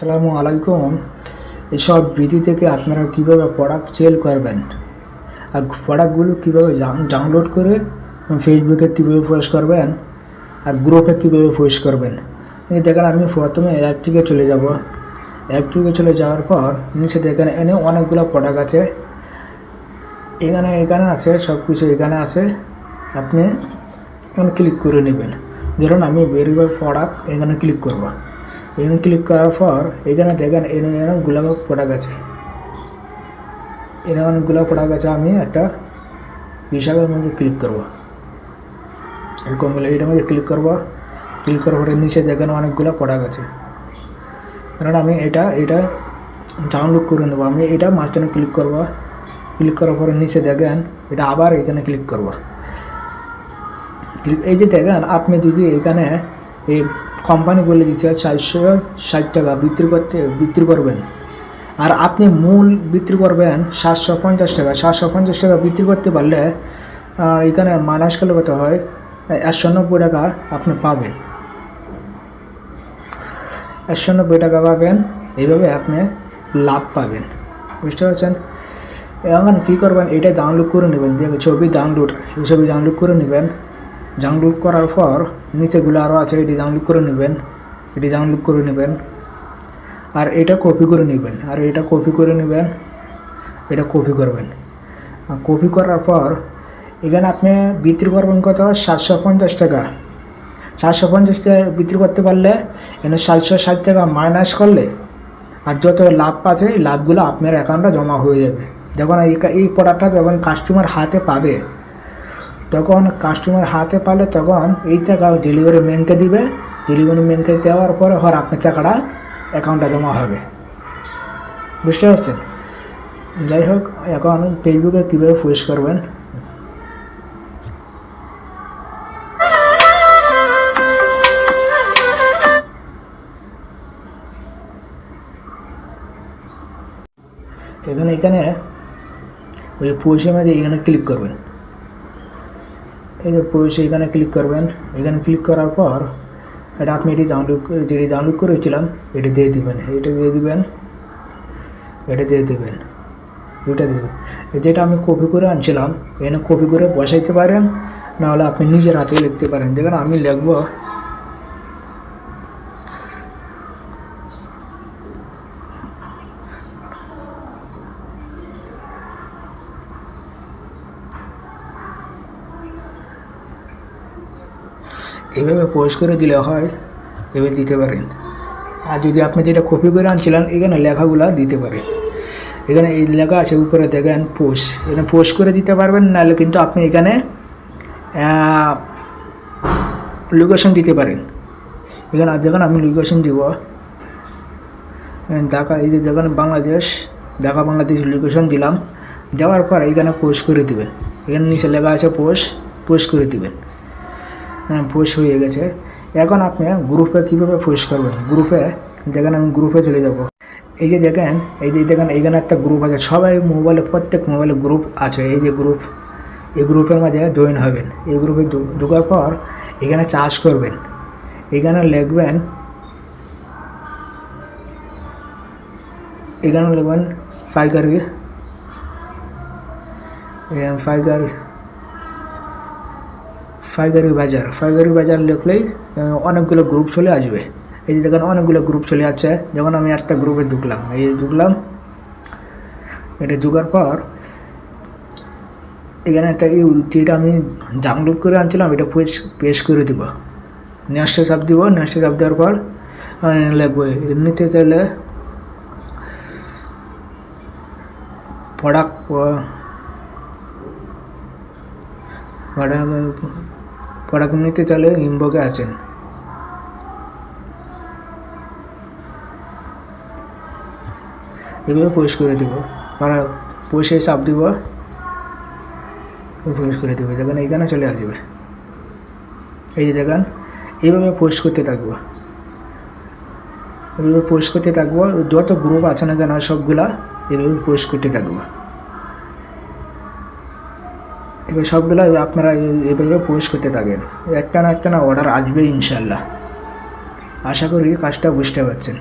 আসসালামু আলাইকুম। এসব বিধি থেকে আপনারা কীভাবে প্রোডাক্ট সেল করবেন? আর প্রোডাক্টগুলো কীভাবে ডাউনলোড করে ফেসবুকে কীভাবে পোস্ট করবেন? আর গ্রুপে কীভাবে পোস্ট করবেন? দেখেন, আমি প্রথমে অ্যাপ থেকে চলে যাব। অ্যাপ থেকে চলে যাওয়ার পর নিচে দেখেন, এনে অনেকগুলো প্রোডাক্ট আছে। এখানে এখানে আছে সব কিছু এখানে আছে। আপনি ক্লিক করে নেবেন। ধরুন, আমি বেরিয়ে প্রোডাক্ট এখানে ক্লিক করব। এখানে ক্লিক করার পর, এখানে দেখেন এখানে অনেকগুলো প্রোডাক্ট আছে। এখানে অনেকগুলো প্রোডাক্ট আছে, আমি একটা হিসাবের মধ্যে ক্লিক করব। এরকম বলে এটার মধ্যে ক্লিক করব। ক্লিক করার পরে নিচে দেখেন অনেকগুলো প্রোডাক্ট আছে। কারণ আমি এটা এটা ডাউনলোড করে নেব। আমি এটা মাঝখানে ক্লিক করব। ক্লিক করার পরে নিচে দেখেন, এটা আবার এখানে ক্লিক করব। এই যে দেখেন, আপনি যদি এখানে এই কোম্পানি বলে দিচ্ছে চারশো ষাট টাকা বিক্রি করতে, বিক্রি করবেন। আর আপনি মূল বিক্রি করবেন সাতশো পঞ্চাশ টাকা। সাতশো পঞ্চাশ টাকা বিক্রি করতে পারলে এখানে মাইনাস করলে কত হয়? একশো নব্বই টাকা আপনি পাবেন। একশো নব্বই টাকা পাবেন এইভাবে আপনি লাভ পাবেন। বুঝতে পারছেন? এখন কী করবেন? এটা ডাউনলোড করে নেবেন। দেখো ছবি ডাউনলোড এই ছবি ডাউনলোড করে নেবেন। ডাউনলোড করার পর নিচেগুলো আরও আছে, এটি ডাউনলোড করে নেবেন, এটি ডাউনলোড করে নেবেন। আর এটা কপি করে নেবেন, আর এটা কপি করে নেবেন, এটা কপি করবেন। কপি করার পর এখানে আপনি বিক্রি করবেন কত? সাতশো পঞ্চাশ টাকা। সাতশো পঞ্চাশ টাকা বিক্রি করতে পারলে এখানে সাতশো ষাট টাকা মাইনাস করলে আর যত লাভ আছে, এই লাভগুলো আপনার অ্যাকাউন্টে জমা হয়ে যাবে। যখন এই এই প্রোডাক্টটা যখন কাস্টমার হাতে পাবে তখন কাস্টমার হাতে পালে তখন এই টাকা ডেলিভারি ম্যানকে দিবে। ডেলিভারি ম্যানকে দেওয়ার পরে হর আপনার টাকাটা অ্যাকাউন্টে জমা হবে। বুঝতে পারছেন? যাই হোক, এখন ফেসবুকে কীভাবে পোস্ট করবেন? এখানে এখানে ওই পোস্টের মাঝে এখানে ক্লিক করবেন। এই যে পোস্ট এখানে ক্লিক করবেন। এখানে ক্লিক করার পর এটা আপনি এটি ডাউনলোড যেটি ডাউনলোড করেছিলাম, এটি দিয়ে দেবেন। এটা দিয়ে দেবেন, এটা দিয়ে দেবেন দুটা দেবেন। যেটা আমি কপি করে আনছিলাম, এখানে কপি করে বসাইতে পারেন, নাহলে আপনি নিজের হাতে লিখতে পারেন। দেখেন আমি লিখব এইভাবে পোস্ট করে দিলে হয়, এভাবে দিতে পারেন। আর যদি আপনি যেটা কপি করে আনছিলেন, এখানে লেখাগুলো দিতে পারেন। এখানে এই লেখা আছে, উপরে দেখেন পোস্ট এখানে পোস্ট করে দিতে পারবেন, নাহলে কিন্তু আপনি এখানে লোকেশন দিতে পারেন। এখানে দেখেন আমি লোকেশন দিব। ঢাকা, এই যে দেখেন বাংলাদেশ, ঢাকা, বাংলাদেশ লোকেশন দিলাম। দেওয়ার পর এখানে পোস্ট করে দিবেন। এখানে নিচে লেখা আছে পোস্ট পোস্ট করে দিবেন। পোস্ট হয়ে গেছে। এখন আপনি গ্রুপে কীভাবে পোস্ট করবেন? গ্রুপে দেখেন আমি গ্রুপে চলে যাব। এই যে দেখেন এই যে দেখেন এইখানে একটা গ্রুপ আছে। সবাই মোবাইলে প্রত্যেক মোবাইলে গ্রুপ আছে। এই যে গ্রুপ এই গ্রুপের মাঝে জয়েন হবেন। এই গ্রুপে ঢোকার পর এখানে চার্জ করবেন। এখানে লিখবেন এখানে লিখবেন পাইকারি এ, পাইকারি বাজার। ফাইগারি বাজার লিখলেই অনেকগুলো গ্রুপ চলে আসবে। এই যে দেখেন অনেকগুলো গ্রুপ চলে আসছে। যখন আমি একটা গ্রুপে ঢুকলাম এই ঢুকলাম এটা ঢুকার পর এখানে একটা এই যেটা আমি ডাউনলোড করে আনছিলাম এটা পেশ পেশ করে দিব। নেক্সটে চাপ দিব নেক্সটে চাপ দেওয়ার পর আহ, লিখব নিতে চাইলে প্রোডাক্ট প্রোডাক্ট প্রোডাক্ট নিতে চাইলে আছেন। এভাবে পোস্ট করে দেবো। আর পোস্টে চাপ দিব। পোস্ট করে দেবো। দেখেন এইখানে চলে আসবে। এই যে দেখেন, এইভাবে পোস্ট করতে থাকব। এভাবে পোস্ট করতে থাকব। যত গ্রুপ আছে না কেন সবগুলা এভাবে পোস্ট করতে থাকব। এবার সবগুলো আপনারা এভাবে পোস্ট করতে থাকেন। একটা না একটা না অর্ডার আসবে ইনশাল্লাহ আশা করি কাজটা বুঝতে পারছেন।